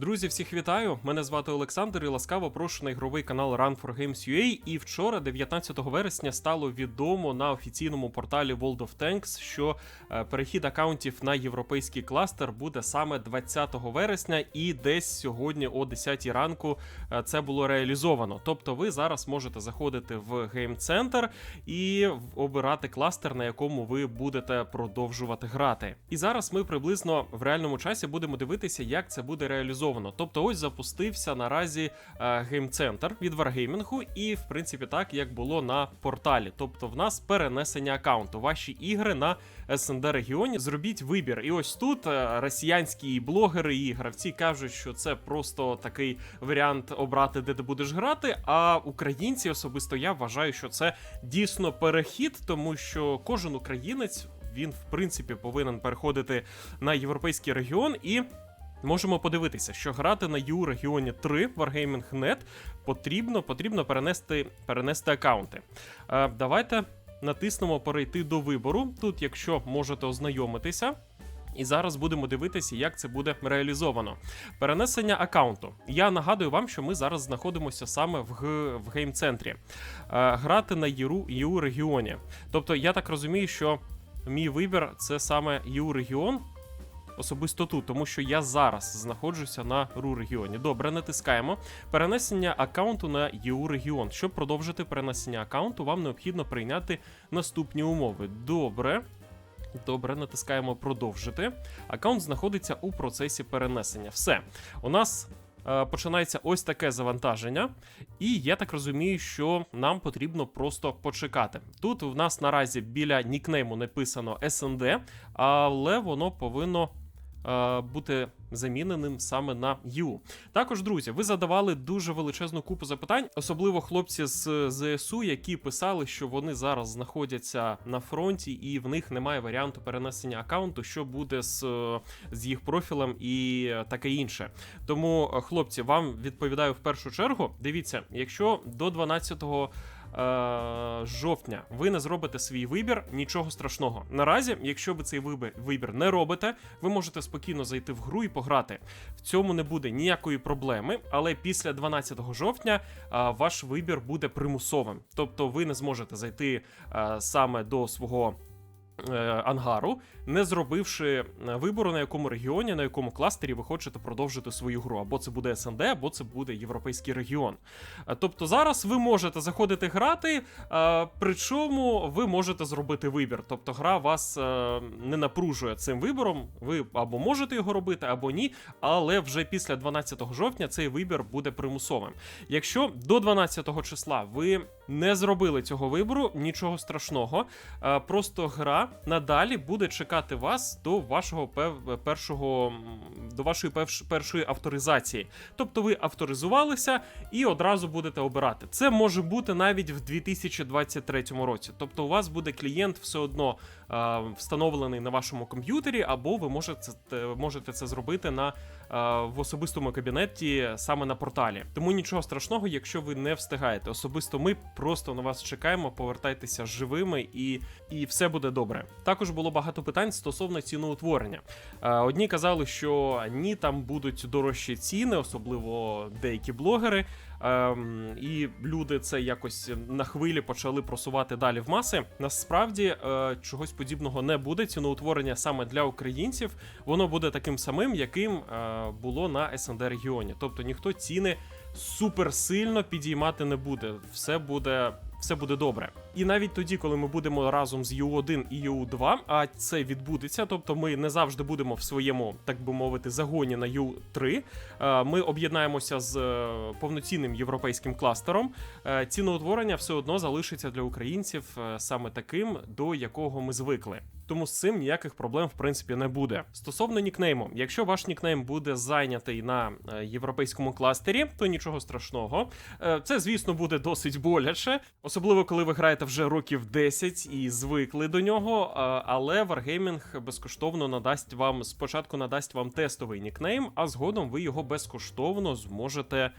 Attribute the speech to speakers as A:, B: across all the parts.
A: Друзі, всіх вітаю! Мене звати Олександр і ласкаво прошу на ігровий канал Run for Games UA. І вчора, 19 вересня, стало відомо на офіційному порталі World of Tanks, що е, перехід акаунтів на європейський кластер буде саме 20 вересня, і десь сьогодні о 10 ранку е, це було реалізовано. Тобто, ви зараз можете заходити в Center і обирати кластер, на якому ви будете продовжувати грати. І зараз ми приблизно в реальному часі будемо дивитися, як це буде реалізовано. Тобто, ось запустився наразі е, Center від Wargaming, і в принципі так як було на порталі. Тобто, в нас перенесення аккаунту. Ваші ігри на СНД регіоні. Зробіть вибір. І ось тут е, росіянські блогери і гравці кажуть, що це просто такий варіант обрати, де ти будеш грати. А українці особисто я вважаю, що це дійсно перехід, тому що кожен українець він в принципі повинен переходити на європейський регіон і. Можемо подивитися, що грати на EU регіоні 3 Wargaming.net потрібно, потрібно перенести, перенести аккаунти. Е, давайте натиснемо перейти до вибору. Тут, якщо можете ознайомитися. І зараз будемо дивитися, як це буде реалізовано. Перенесення аккаунту. Я нагадую вам, що ми зараз знаходимося саме в, в гейм-центрі. Е, грати на ЄУ регіоні. Тобто, я так розумію, що мій вибір це саме ЄУ регіон. Особисто тут, тому що я зараз знаходжуся на РУ регіоні. Добре, натискаємо. Перенесення аккаунту на ЄУ регіон. Щоб продовжити перенесення аккаунту, вам необхідно прийняти наступні умови. Добре. Добре, натискаємо продовжити. Аккаунт знаходиться у процесі перенесення. Все. У нас е, починається ось таке завантаження, і я так розумію, що нам потрібно просто почекати. Тут в нас наразі біля нікнейму написано SND, але воно повинно. Е, Бути заміненим саме на U. Також, друзі, ви задавали дуже величезну купу запитань, особливо хлопці з ЗСУ, які писали, що вони зараз знаходяться на фронті, і в них немає варіанту перенесення аккаунту, що буде з, з їх профілем і таке інше. Тому, е, хлопці, вам відповідаю в першу чергу. Дивіться, якщо до 12 е, жовтня ви не зробите свій вибір, нічого страшного. Наразі, якщо ви цей вибір, не робите, ви можете спокійно зайти в гру і пограти. В цьому не буде ніякої проблеми, але після 12 жовтня е, ваш вибір буде примусовим. Тобто ви не зможете зайти е, саме до свого. Е, Ангару, не зробивши е, вибору, на якому регіоні, на якому кластері ви хочете продовжити свою гру. Або це буде СНД, або це буде європейський регіон. Е, Тобто зараз ви можете заходити грати, причому ви можете зробити вибір. Тобто гра вас не напружує цим вибором. Ви або можете його робити, або ні. Але вже після 12 жовтня цей вибір буде примусовим. Якщо до 12 числа ви не зробили цього вибору, нічого страшного. Просто гра надалі буде чекати вас до вашого першого до вашої першої авторизації. Тобто ви авторизувалися і одразу будете обирати. Це може бути навіть в 2023 році. Тобто, у вас буде клієнт все одно встановлений на вашому комп'ютері, або ви можете можете це зробити на в особистому кабінеті саме на порталі. Тому нічого страшного, якщо ви не встигаєте. Особисто ми просто на вас чекаємо, повертайтеся живими і, і все буде добре. Також було багато питань стосовно ціноутворення. Е, Одні казали, що ні, там будуть дорожчі ціни, особливо деякі блогери. Ем, і люди це якось на хвилі почали просувати далі в маси. Насправді е, чогось подібного не буде. Ціноутворення саме для українців воно буде таким самим, яким е, було на СНД регіоні. Тобто ніхто ціни суперсильно підіймати не буде. Все буде. Все буде добре. І навіть тоді, коли ми будемо разом з U1 і U2, а це відбудеться, тобто ми не завжди будемо в своєму, так би мовити, загоні на U3, е, ми об'єднаємося з е, повноцінним європейським кластером. Е, Ціноутворення все одно залишиться для українців саме таким, до якого ми звикли. Тому з цим ніяких проблем в принципі не буде. Стосовно нікнейму, якщо ваш нікнейм буде зайнятий на е, європейському кластері, то нічого страшного. Е, Це, звісно, буде досить боляче, особливо коли ви граєте вже років 10 і звикли до нього. е, Але Wargaming безкоштовно надасть вам спочатку надасть вам тестовий нікнейм, а згодом ви його безкоштовно зможете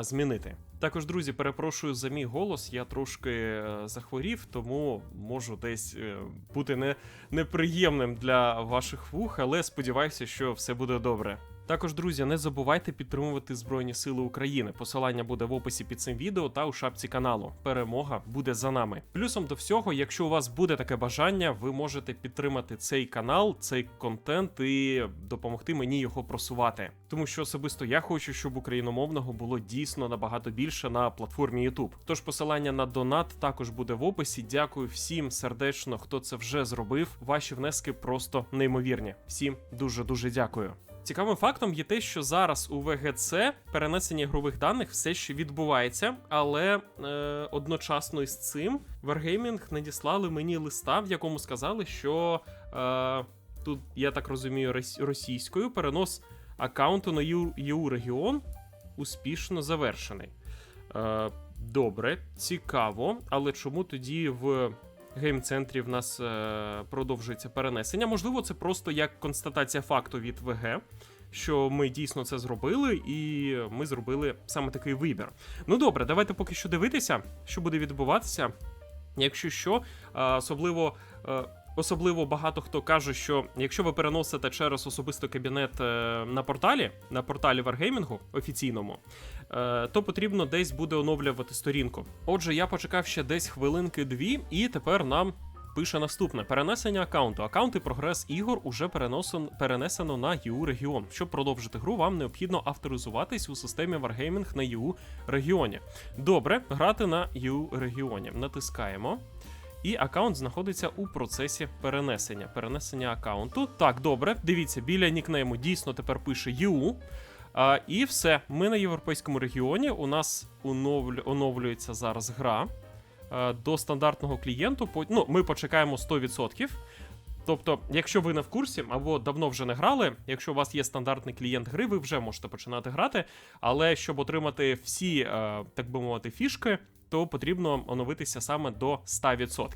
A: змінити. Також, друзі, перепрошую за мій голос. Я трошки е, захворів, тому можу десь е, бути не, неприємним для ваших вух, але сподіваюся, що все буде добре. Також, друзі, не забувайте підтримувати Збройні Сили України. Посилання буде в описі під цим відео та у шапці каналу. Перемога буде за нами. Плюсом до всього, якщо у вас буде таке бажання, ви можете підтримати цей канал, цей контент і допомогти мені його просувати. Тому що особисто я хочу, щоб україномовного було дійсно набагато більше на платформі YouTube. Тож посилання на донат також буде в описі. Дякую всім сердечно, хто це вже зробив. Ваші внески просто неймовірні. Всім дуже дуже дякую. Цікавим фактом є те, що зараз у ВГЦ перенесення ігрових даних все ще відбувається, але е, одночасно із цим Wargaming надіслали мені листа, в якому сказали, що е, тут, я так розумію, російською перенос аккаунту на ЄУ регіон успішно завершений. Е, добре, цікаво, але чому тоді в гейм-центрі в нас е, продовжується перенесення? Можливо, це просто як констатація факту від ВГ, що ми дійсно це зробили, і ми зробили саме такий вибір. Ну добре, давайте поки що дивитися, що буде відбуватися. Якщо що, е, особливо. Особливо багато хто каже, що якщо ви переносите через особисто кабінет е, на порталі, на порталі Wargaming офіційному, е, то потрібно десь буде оновлювати сторінку. Отже, я почекав ще десь хвилинки-дві, і тепер нам пише наступне: перенесення аккаунту. Аккаунт і прогрес ігор уже перенесено на EU регіон. Щоб продовжити гру, вам необхідно авторизуватись у системі Wargaming на EU регіоні. Добре, грати на EU регіоні. Натискаємо. І аккаунт знаходиться у процесі перенесення. Перенесення аккаунту. Так, добре, дивіться, біля нікнейму дійсно тепер пише EU. А, і все, ми на європейському регіоні. У нас оновлю, оновлюється зараз гра а, до стандартного клієнту. По- Ну, ми почекаємо 100%. Тобто, якщо ви не в курсі або давно вже не грали, якщо у вас є стандартний клієнт гри, ви вже можете починати грати. Але щоб отримати всі, е, так би мовити, фішки, то потрібно оновитися саме до 100%.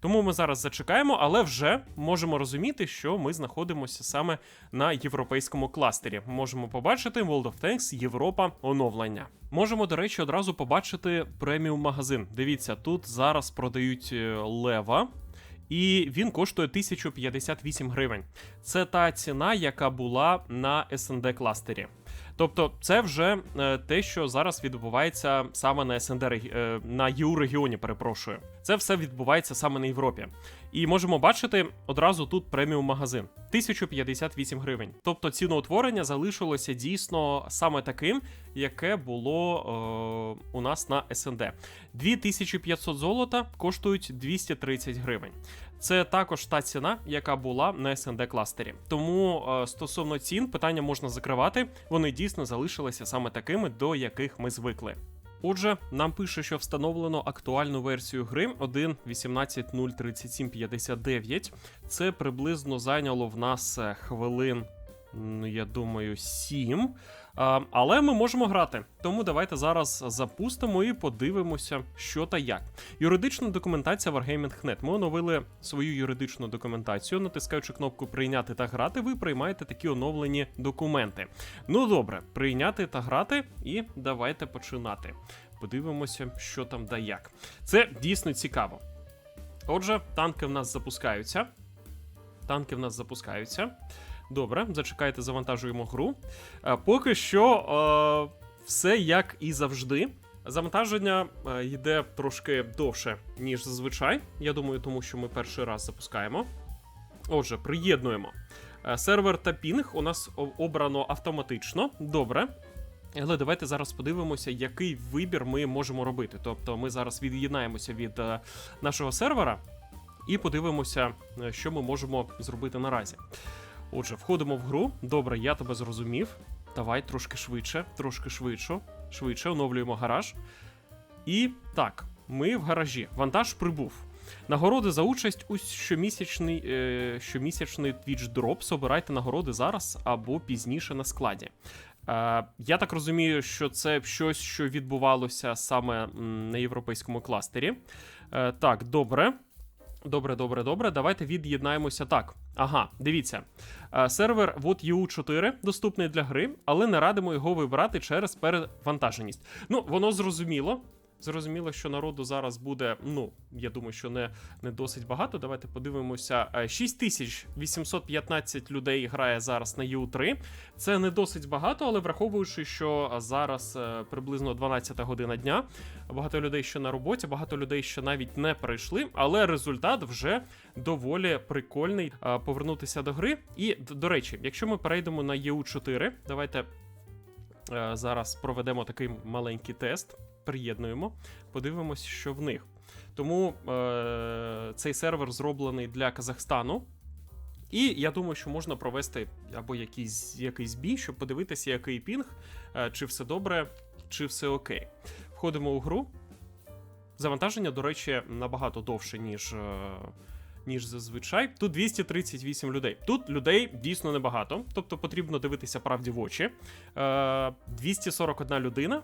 A: Тому ми зараз зачекаємо, але вже можемо розуміти, що ми знаходимося саме на європейському кластері. Можемо побачити World of Tanks Європа оновлення. Можемо, до речі, одразу побачити преміум магазин. Дивіться, тут зараз продають е, лева. І він коштує 1058 гривень. Це та ціна, яка була на SND кластері. Тобто, це вже е, те, що зараз відбувається саме на СНД е, на ЄУ регіоні, перепрошую. Це все відбувається саме на Європі. І можемо бачити одразу тут преміум магазин 1058 гривень. Тобто ціноутворення залишилося дійсно саме таким, яке було е, у нас на СНД. 2500 золота коштують 230 гривень. Це також та ціна, яка була на СНД кластері. Тому е, стосовно цін питання можна закривати. Вони дійсно залишилися саме такими, до яких ми звикли. Отже, нам пише, що встановлено актуальну версію гри 1.18.03759. Це приблизно зайняло в нас е, хвилин, ну, я думаю, 7. Але ми можемо грати. Тому давайте зараз запустимо і подивимося, що та як. Юридична документація Wargaming.net. Ми оновили свою юридичну документацію. Натискаючи кнопку Прийняти та грати, ви приймаєте такі оновлені документи. Ну добре, прийняти та грати, і давайте починати. Подивимося, що там да як. Це дійсно цікаво. Отже, танки в нас запускаються. Танки в нас запускаються. Добре, зачекайте, завантажуємо гру. Е, Поки що е, все як і завжди. Завантаження е, йде трошки довше, ніж зазвичай. Я думаю, тому що ми перший раз запускаємо. Отже, приєднуємо. Сервер та пінг у нас обрано автоматично. Добре. Але давайте зараз подивимося, який вибір ми можемо робити. Тобто ми зараз від'єднаємося від нашого сервера і подивимося, що ми можемо зробити наразі. Отже, входимо в гру. Добре, я тебе зрозумів. Давай трошки швидше, трошки швидше. Швидше оновлюємо гараж. І так, ми в гаражі. Вантаж прибув. Нагороди за участь у щомісячний, е, щомісячний Twitch Drops. Обирайте нагороди зараз або пізніше на складі. Е, я так розумію, що це щось, що відбувалося саме на європейському кластері. Е, так, добре. Добре, добре, добре. Давайте від'єднаємося так. Ага, дивіться. Е, Сервер WOT 4 доступний для гри, але не радимо його вибирати через перевантаженість. Ну, воно зрозуміло. Зрозуміло, що народу зараз буде. Ну, я думаю, що не, не досить багато. Давайте подивимося. Е, 6815 людей грає зараз на EU3. Це не досить багато, але враховуючи, що зараз е, приблизно 12 година дня. Багато людей ще на роботі, багато людей ще навіть не прийшли, але результат вже доволі прикольний. Е, Повернутися до гри. І до речі, якщо ми перейдемо на EU4, давайте е, зараз проведемо такий маленький тест, приєднуємо, подивимось, що в них. Тому е, цей сервер зроблений для Казахстану. І я думаю, що можна провести або якийсь, якийсь бій, щоб подивитися, який пінг, е, чи все добре, чи все окей. Входимо у гру. Завантаження, до речі, набагато довше, ніж, е, ніж зазвичай. Тут 238 людей. Тут людей дійсно небагато, тобто потрібно дивитися правді в очі. Е, 241 людина.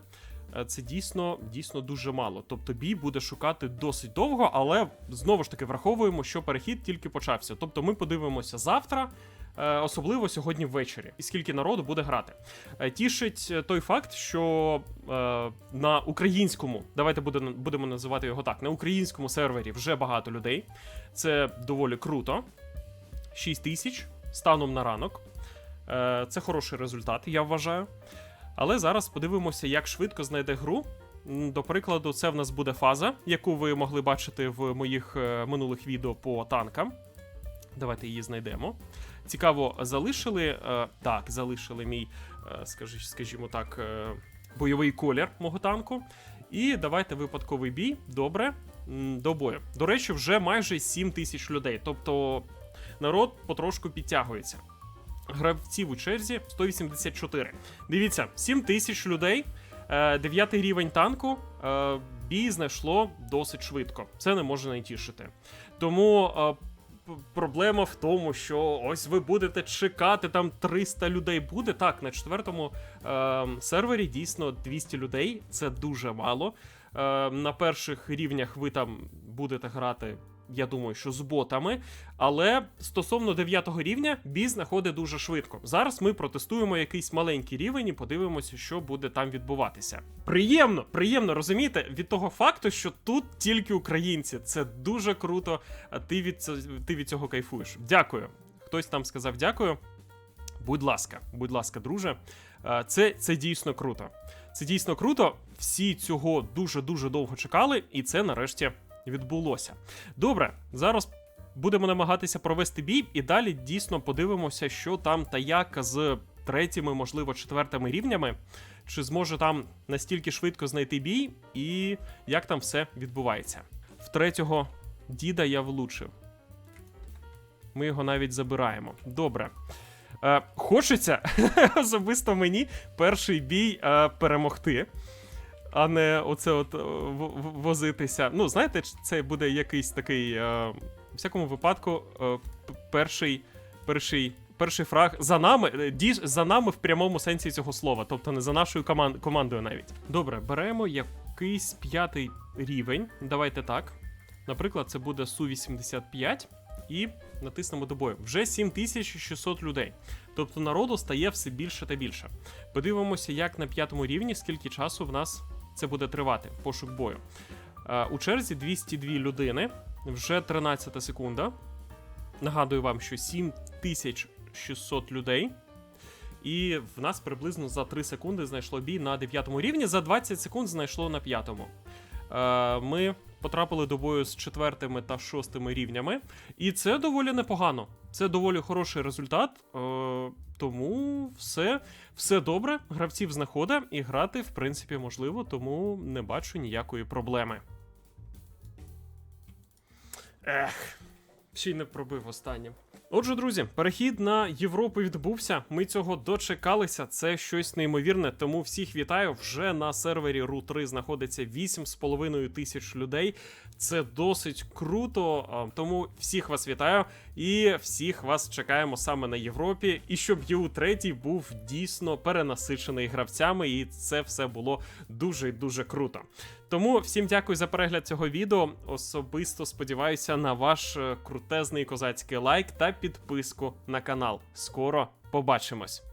A: Е, Це дійсно дійсно дуже мало. Тобто бій буде шукати досить довго, але знову ж таки враховуємо, що перехід тільки почався. Тобто ми подивимося завтра, е, особливо сьогодні ввечері, і скільки народу буде грати. Е, Тішить той факт, що на українському, давайте буде, будемо називати його так, на українському сервері вже багато людей. Це доволі круто. 6 тисяч станом на ранок. Це хороший результат, я вважаю. Але зараз подивимося, як швидко знайде гру. До прикладу, це в нас буде фаза, яку ви могли бачити в моїх е, минулих відео по танкам. Давайте її знайдемо. Цікаво, залишили. е, так, залишили мій, е, скажімо так, бойовий колір мого танку. І давайте випадковий бій. Добре. До бою. До речі, вже майже 7 тисяч людей. Тобто народ потрошку підтягується. Гравців у черзі 184. Дивіться, 7 тисяч людей. Е, Дев'ятий рівень танку. Е, Бій знайшло досить швидко. Це не може тішити. Тому е, проблема в тому, що ось ви будете чекати, там 300 людей буде. Так, на четвертому е, сервері дійсно 200 людей. Це дуже мало. Е, на перших рівнях ви там будете грати. Я думаю, що з ботами. Але стосовно 9 рівня, бій знаходить дуже швидко. Зараз ми протестуємо якийсь маленький рівень і подивимося, що буде там відбуватися. Приємно, приємно розумієте, від того факту, що тут тільки українці. Це дуже круто. Ти від, ти від цього кайфуєш. Дякую. Хтось там сказав дякую. Будь ласка, будь ласка, друже. Це, це дійсно круто. Це дійсно круто. Всі цього дуже дуже довго чекали, і це нарешті відбулося. Добре, зараз будемо намагатися провести бій, і далі дійсно подивимося, що там та як з третіми, можливо, четвертими рівнями. Чи зможе там настільки швидко знайти бій, і як там все відбувається. В третього діда я влучив. Ми його навіть забираємо. Добре. Е, хочеться особисто мені перший бій е, перемогти, а не оце от е, в- в- возитися. Ну, знаєте, це буде якийсь такий. Е, у всякому випадку, е, перший, перший, перший фраг за нами, діж, за нами в прямому сенсі цього слова, тобто не за нашою коман- командою навіть. Добре, беремо якийсь п'ятий рівень. Давайте так. Наприклад, це буде Су-85 і натиснемо до бою. Вже 7600 людей. Тобто народу стає все більше та більше. Подивимося, як на п'ятому рівні, скільки часу в нас це буде тривати, пошук бою. Е, У черзі 202 людини, вже 13 секунда. Нагадую вам, що 7600 людей. І в нас приблизно за 3 секунди знайшло бій на 9 рівні, за 20 секунд знайшло на 5. Е, Ми потрапили до бою з четвертими та шостими рівнями. І це доволі непогано. Це доволі хороший результат. Е, тому все, все добре. Гравців знаходить і грати, в принципі, можливо, тому не бачу ніякої проблеми. Ех, ще й не пробив останнім. Отже, друзі, перехід на Європу відбувся. Ми цього дочекалися. Це щось неймовірне. Тому всіх вітаю. Вже на сервері RU3 знаходиться 8,5 тисяч людей. Це досить круто. Тому всіх вас вітаю і всіх вас чекаємо саме на Європі. І щоб ЄУ3 був дійсно перенасичений гравцями, і це все було дуже дуже круто. Тому всім дякую за перегляд цього відео. Особисто сподіваюся на ваш е, крутезний козацький лайк та підписку на канал. Скоро побачимось.